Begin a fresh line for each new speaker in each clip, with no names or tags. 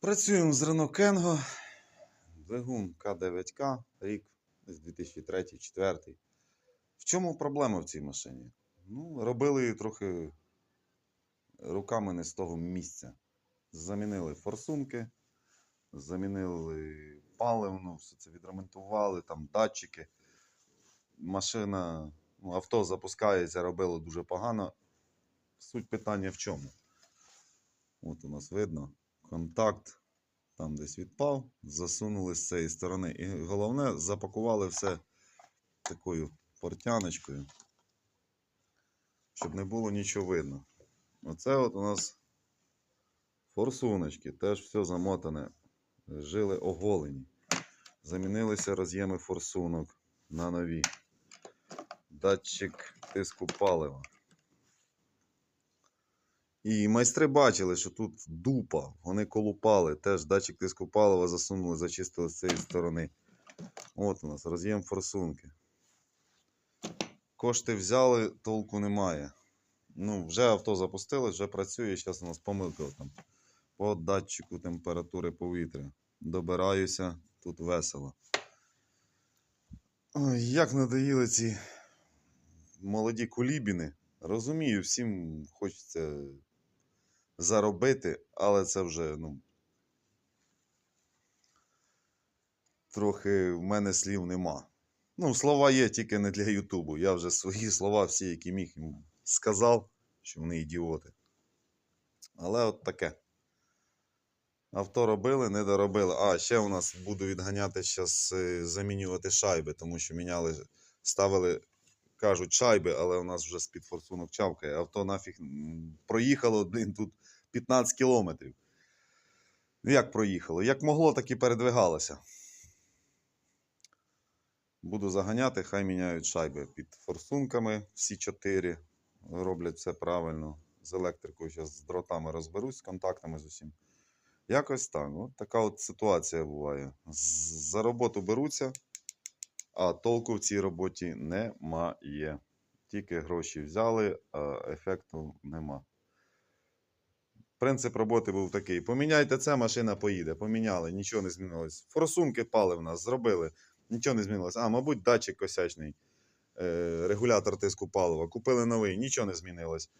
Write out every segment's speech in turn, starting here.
Працюємо з Renault Кенго. Двигун К9К, рік десь 2003-2004. В чому проблема в цій машині? Ну, робили її трохи руками не з того місця. Замінили форсунки, замінили паливну, все це відремонтували, там датчики. Машина, ну, авто запускається, робило дуже погано. Суть питання в чому? От у нас видно контакт там десь відпав, засунули з цієї сторони. І головне, запакували все такою портяночкою, щоб не було нічого видно. Оце от у нас форсуночки, теж все замотане, жили оголені. Замінилися роз'єми форсунок на нові. Датчик тиску палива. І майстри бачили, що тут дупа, вони колупали, теж датчик тиску палива засунули, зачистили з цієї сторони. От у нас роз'єм форсунки. Кошти взяли, толку немає. Ну, вже авто запустили, вже працює. Зараз у нас помилка там по датчику температури повітря. Добираюся, тут весело. Ой, як надоїли ці молоді кулібіни. Розумію, всім хочеться заробити, але це вже, ну. Трохи в мене слів нема. Ну, слова є тільки не для Ютубу. Я вже свої слова, всі, які міг, їм сказав, що вони ідіоти. Але от таке. Авто робили, не доробили. А, ще у нас буду відганяти зараз замінювати шайби, тому що міняли, ставили кажуть шайби, але у нас вже з-під форсунок чавкає. Авто нафіг проїхало, блін, тут 15 кілометрів. Ну, Як проїхало? Як могло, так і передвигалося. Буду заганяти, хай міняють шайби під форсунками. Всі чотири роблять все правильно. З електрикою зараз з дротами розберусь, з контактами з усім. Якось так. От така от ситуація буває. За роботу беруться, а толку в цій роботі немає. Тільки гроші взяли, а ефекту нема. Принцип роботи був такий: поміняйте це, машина поїде. Поміняли, нічого не змінилось. Форсунки пали в нас, зробили, нічого не змінилось. А, мабуть, датчик косячний, е, регулятор тиску палива. Купили новий, нічого не змінилось.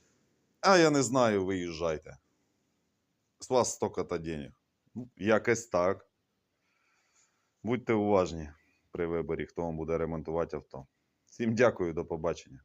А я не знаю, виїжджайте. З вас столько-то денег. Ну, якось так. Будьте уважні при виборі, хто вам буде ремонтувати авто. Всім дякую, до побачення.